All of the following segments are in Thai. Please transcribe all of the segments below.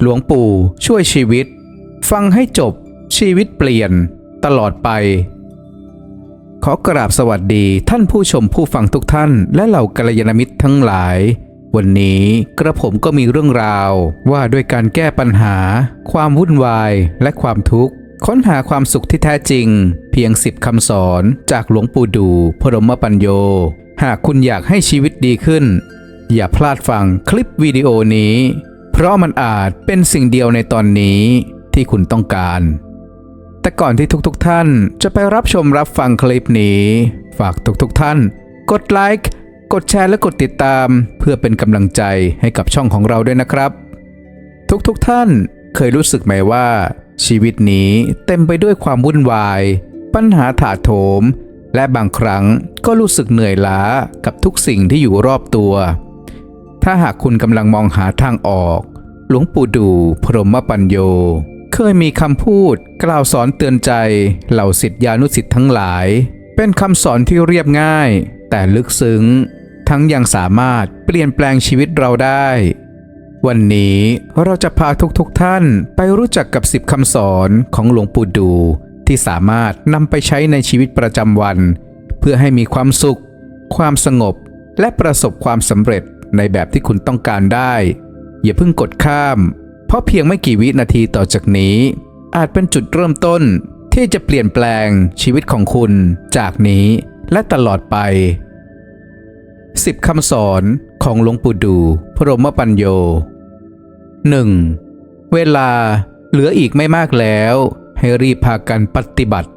หลวงปู่ช่วยชีวิต ฟังให้จบชีวิตเปลี่ยนตลอดไป ขอกราบสวัสดีท่านผู้ชมผู้ฟังทุกท่าน และเหล่ากัลยาณมิตรทั้งหลาย วันนี้กระผมก็มีเรื่องราวว่าด้วยการแก้ปัญหา ความวุ่นวายและความทุกข์ ค้นหาความสุขที่แท้จริง เพียงสิบคำสอนจากหลวงปู่ดูพรหมปัญโย หากคุณอยากให้ชีวิตดีขึ้น อย่าพลาดฟังคลิปวิดีโอนี้ เพราะมันอาจเป็นสิ่งเดียวในตอนนี้ที่คุณต้องการ แต่ก่อนที่ทุกๆทท่านจะไปรับชมรับฟังคลิปนี้ ฝากทุกๆทท่าน กดไลค์กดแชร์และกดติดตาม เพื่อเป็นกำลังใจให้กับช่องของเราด้วยนะครับ ทุกๆทท่านเคยรู้สึกไหมว่า ชีวิตนี้เต็มไปด้วยความวุ่นวาย ปัญหาถาโถม และบางครั้งก็รู้สึกเหนื่อยล้ากับทุกสิ่งที่อยู่รอบตัว ถ้าหากคุณกำลังมองหาทางออก หลวงปู่ดูพรหมปัญโย เคยมีคำพูดกล่าวสอนเตือนใจเหล่าศิษยานุศิษย์ทั้งหลาย เป็นคำสอนที่เรียบง่าย แต่ลึกซึ้ง ทั้งยังสามารถเปลี่ยนแปลงชีวิตเราได้ วันนี้เราจะพาทุกๆทท่านไปรู้จักกับ10คำสอนของหลวงปู่ดูที่สามารถนำไปใช้ในชีวิตประจำวัน เพื่อให้มีความสุข ความสงบ และประสบความสำเร็จ ในแบบที่คุณต้องการได้ อย่าเพิ่งกดข้าม เพราะเพียงไม่กี่วินาทีต่อจากนี้ อาจเป็นจุดเริ่มต้นที่จะเปลี่ยนแปลงชีวิตของคุณจากนี้และตลอดไป 10คำสอนของหลวงปู่ดู พรหมปัญโย 1. เวลาเหลืออีกไม่มากแล้ว ให้รีบพากันปฏิบัติ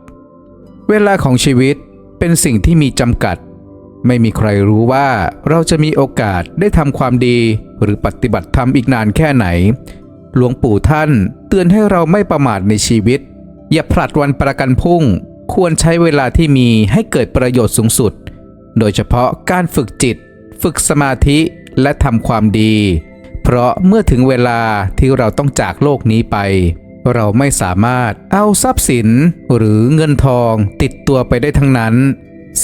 เวลาของชีวิตเป็นสิ่งที่มีจำกัด ไม่มีใครรู้ว่าเราจะมีโอกาสได้ทำความดีหรือปฏิบัติธรรมอีกนานแค่ไหน หลวงปู่ท่านเตือนให้เราไม่ประมาทในชีวิต อย่าผลัดวันประกันพรุ่ง ควรใช้เวลาที่มีให้เกิดประโยชน์สูงสุด โดยเฉพาะการฝึกจิต ฝึกสมาธิและทำความดี เพราะเมื่อถึงเวลาที่เราต้องจากโลกนี้ไป เราไม่สามารถเอาทรัพย์สินหรือเงินทองติดตัวไปได้ทั้งนั้น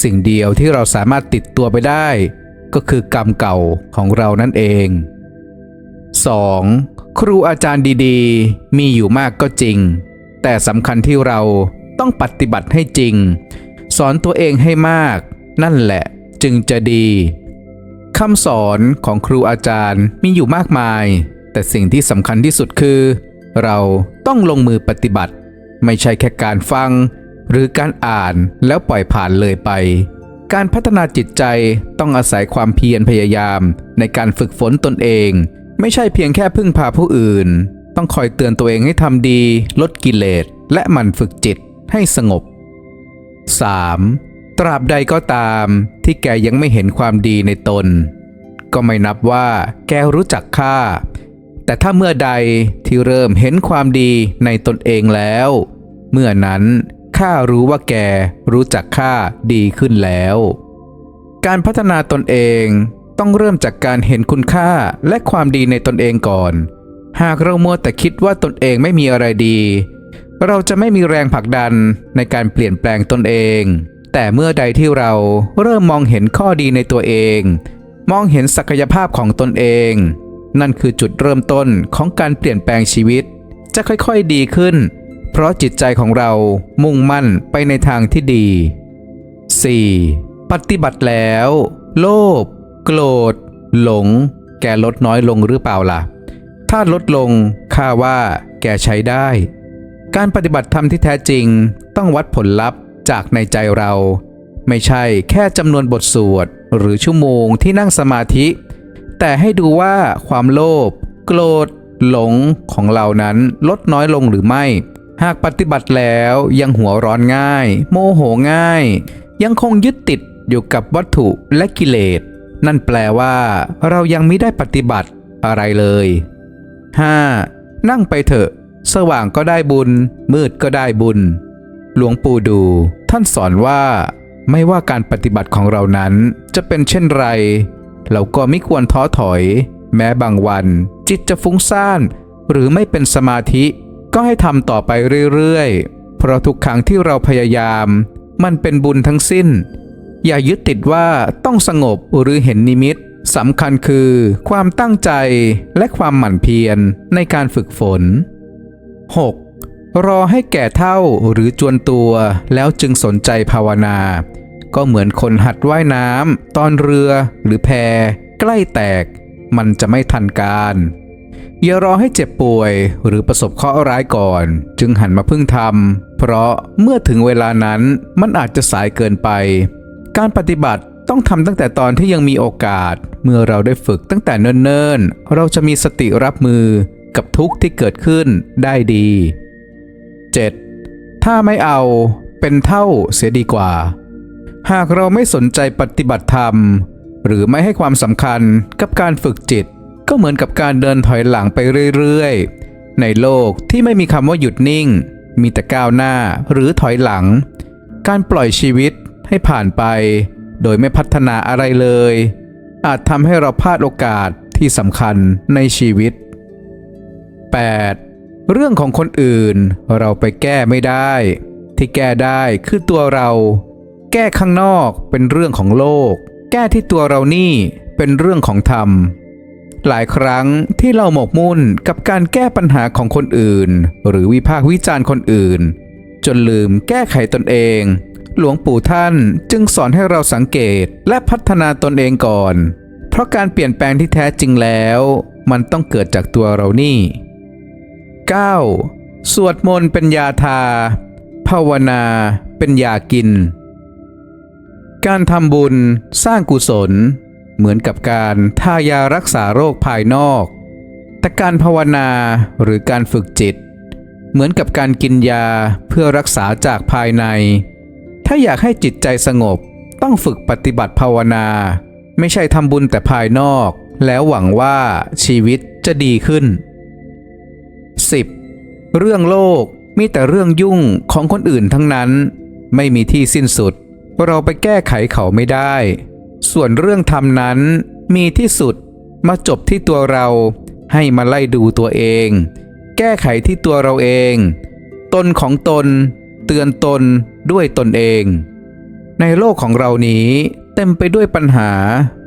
สิ่งเดียวที่เราสามารถติดตัวไปได้ ก็คือกรรมเก่าของเรานั่นเอง 2. ครูอาจารย์ดีๆ มีอยู่มากก็จริง แต่สำคัญที่เราต้องปฏิบัติให้จริง สอนตัวเองให้มาก นั่นแหละจึงจะดีคำสอนของครูอาจารย์มีอยู่มากมาย แต่สิ่งที่สำคัญที่สุดคือ เราต้องลงมือปฏิบัติ ไม่ใช่แค่การฟัง หรือการอ่านแล้วปล่อยผ่านเลยไป การพัฒนาจิตใจต้องอาศัยความเพียรพยายาม ในการฝึกฝนตนเอง ไม่ใช่เพียงแค่พึ่งพาผู้อื่น ต้องคอยเตือนตัวเองให้ทำดี ลดกิเลส และหมั่นฝึกจิตให้สงบ 3. ตราบใดก็ตามที่แกยังไม่เห็นความดีในตน ก็ไม่นับว่าแกรู้จักค่า แต่ถ้าเมื่อใดที่เริ่มเห็นความดีในตนเองแล้ว เมื่อนั้น ข้ารู้ว่าแกรู้จักข้าดีขึ้นแล้ว การพัฒนาตนเองต้องเริ่มจากการเห็นคุณค่าและความดีในตนเองก่อน หากเรามัวแต่คิดว่าตนเองไม่มีอะไรดี เราจะไม่มีแรงผลักดันในการเปลี่ยนแปลงตนเอง แต่เมื่อใดที่เราเริ่มมองเห็นข้อดีในตัวเอง มองเห็นศักยภาพของตนเอง นั่นคือจุดเริ่มต้นของการเปลี่ยนแปลงชีวิต จะค่อยๆดีขึ้น เพราะจิตใจของเรามุ่งมั่นไปในทางที่ดี 4. ปฏิบัติแล้ว โลภโกรธหลง แกลดน้อยลงหรือเปล่าล่ะ ถ้าลดลงข้าว่า แกใช้ได้ การปฏิบัติธรรมที่แท้จริงต้องวัดผลลัพธ์จากในใจเรา ไม่ใช่แค่จำนวนบทสวดหรือชั่วโมงที่นั่งสมาธิ แต่ให้ดูว่าความโลภโกรธหลงของเรานั้นลดน้อยลงหรือไม่ หากปฏิบัติแล้วยังหัวร้อนง่าย โมโหง่าย ยังคงยึดติดอยู่กับวัตถุและกิเลส นั่นแปลว่า เรายังไม่ได้ปฏิบัติอะไรเลย 5. นั่งไปเถอะ สว่างก็ได้บุญ มืดก็ได้บุญ หลวงปู่ดู ท่านสอนว่า ไม่ว่าการปฏิบัติของเรานั้นจะเป็นเช่นไร เราก็ไม่ควรท้อถอย แม้บางวัน จิตจะฟุ้งซ่านหรือไม่เป็นสมาธิ ก็ให้ทำต่อไปเรื่อยๆ เพราะทุกครั้งที่เราพยายาม มันเป็นบุญทั้งสิ้น อย่ายึดติดว่าต้องสงบหรือเห็นนิมิตสำคัญคือความตั้งใจและความหมั่นเพียรในการฝึกฝน 6. รอให้แก่เท่าหรือจวนตัวแล้วจึงสนใจภาวนา ก็เหมือนคนหัดว่ายน้ำตอนเรือหรือแพใกล้แตก มันจะไม่ทันการ อย่ารอให้เจ็บป่วยหรือประสบเคราะห์ร้ายก่อน จึงหันมาพึ่งทำเพราะเมื่อถึงเวลานั้นมันอาจจะสายเกินไป การปฏิบัติต้องทำตั้งแต่ตอนที่ยังมีโอกาส เมื่อเราได้ฝึกตั้งแต่เนิ่นๆ เราจะมีสติรับมือกับทุกข์ที่เกิดขึ้นได้ดี 7. ถ้าไม่เอาเป็นเท่าเสียดีกว่า หากเราไม่สนใจปฏิบัติธรรม หรือไม่ให้ความสำคัญกับการฝึกจิต ก็เหมือนกับการเดินถอยหลังไปเรื่อยๆ ในโลกที่ไม่มีคำว่าหยุดนิ่ง มีแต่ก้าวหน้าหรือถอยหลัง การปล่อยชีวิตให้ผ่านไป โดยไม่พัฒนาอะไรเลย อาจทำให้เราพลาดโอกาสที่สำคัญในชีวิต 8. เรื่องของคนอื่นเราไปแก้ไม่ได้ ที่แก้ได้คือตัวเรา แก้ข้างนอกเป็นเรื่องของโลก แก้ที่ตัวเรานี่เป็นเรื่องของธรรม หลายครั้งที่เราหมกมุ่นกับการแก้ปัญหาของคนอื่น หรือวิพากษ์วิจารณ์คนอื่น จนลืมแก้ไขตนเอง หลวงปู่ท่านจึงสอนให้เราสังเกตและพัฒนาตนเองก่อน เพราะการเปลี่ยนแปลงที่แท้จริงแล้ว มันต้องเกิดจากตัวเรานี่ 9. สวดมนต์เป็นยาทา ภาวนาเป็นยากิน การทำบุญสร้างกุศล เหมือนกับการทายารักษาโรคภายนอก แต่การภาวนาหรือการฝึกจิต เหมือนกับการกินยาเพื่อรักษาจากภายใน ถ้าอยากให้จิตใจสงบต้องฝึกปฏิบัติภาวนา ไม่ใช่ทำบุญแต่ภายนอก แล้วหวังว่าชีวิตจะดีขึ้น 10. เรื่องโลกมีแต่เรื่องยุ่งของคนอื่นทั้งนั้น ไม่มีที่สิ้นสุด เราไปแก้ไขเขาไม่ได้ ส่วนเรื่องธรรมนั้นมีที่สุดมาจบที่ตัวเราให้มาไล่ดูตัวเอง แก้ไขที่ตัวเราเอง ตนของตน เตือนตนด้วยตนเอง ในโลกของเรานี้เต็มไปด้วยปัญหา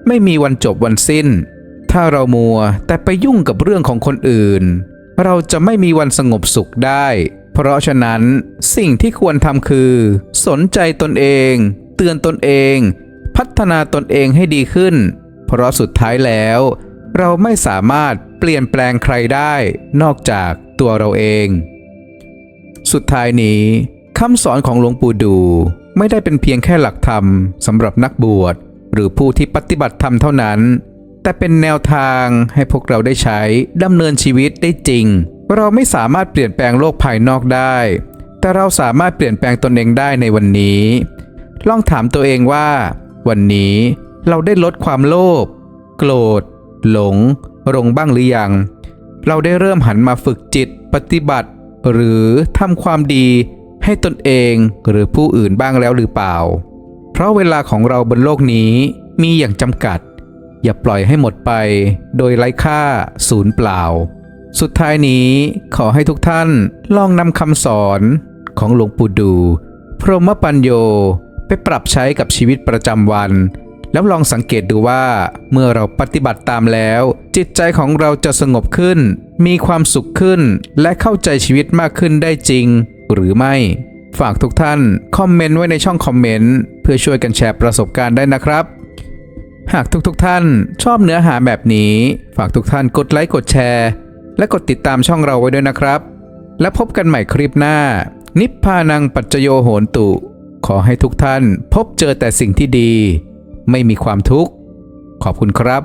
ไม่มีวันจบวันสิ้น ถ้าเรามัวแต่ไปยุ่งกับเรื่องของคนอื่น เราจะไม่มีวันสงบสุขได้ เพราะฉะนั้นสิ่งที่ควรทำคือ สนใจตนเอง เตือนตนเอง พัฒนาตนเองให้ดีขึ้น เพราะสุดท้ายแล้ว เราไม่สามารถเปลี่ยนแปลงใครได้นอกจากตัวเราเอง สุดท้ายนี้คำสอนของหลวงปู่ดูไม่ได้เป็นเพียงแค่หลักธรรมสำหรับนักบวช หรือผู้ที่ปฏิบัติธรรมเท่านั้น แต่เป็นแนวทางให้พวกเราได้ใช้ดำเนินชีวิตได้จริง เราไม่สามารถเปลี่ยนแปลงโลกภายนอกได้ แต่เราสามารถเปลี่ยนแปลงตนเองได้ในวันนี้ ลองถามตัวเองว่า วันนี้เราได้ลดความโลภโกรธ หลงลงบ้างหรือยัง เราได้เริ่มหันมาฝึกจิตปฏิบัติ หรือทำความดีให้ตนเองหรือผู้อื่นบ้างแล้วหรือเปล่า เพราะเวลาของเราบนโลกนี้มีอย่างจำกัด อย่าปล่อยให้หมดไป โดยไร้ค่าศูนย์เปล่า สุดท้ายนี้ขอให้ทุกท่านลองนำคำสอนของหลวงปู่ดู พรหมปัญโย ไปปรับใช้กับชีวิตประจำวัน แล้วลองสังเกตดูว่า เมื่อเราปฏิบัติตามแล้ว จิตใจของเราจะสงบขึ้น มีความสุขขึ้น และเข้าใจชีวิตมากขึ้นได้จริง หรือไม่ ฝากทุกท่านคอมเมนต์ไว้ในช่องคอมเมนต์เพื่อช่วยกันแชร์ประสบการณ์ได้นะครับหากทุกๆทท่านชอบเนื้อหาแบบนี้ ฝากทุกท่านกดไลค์กดแชร์ และกดติดตามช่องเราไว้ด้วยนะครับ และพบกันใหม่คลิปหน้า นิพพานังปัจจโยโหนตุ ขอให้ทุกท่านพบเจอแต่สิ่งที่ดี ไม่มีความทุกข์ ขอบคุณครับ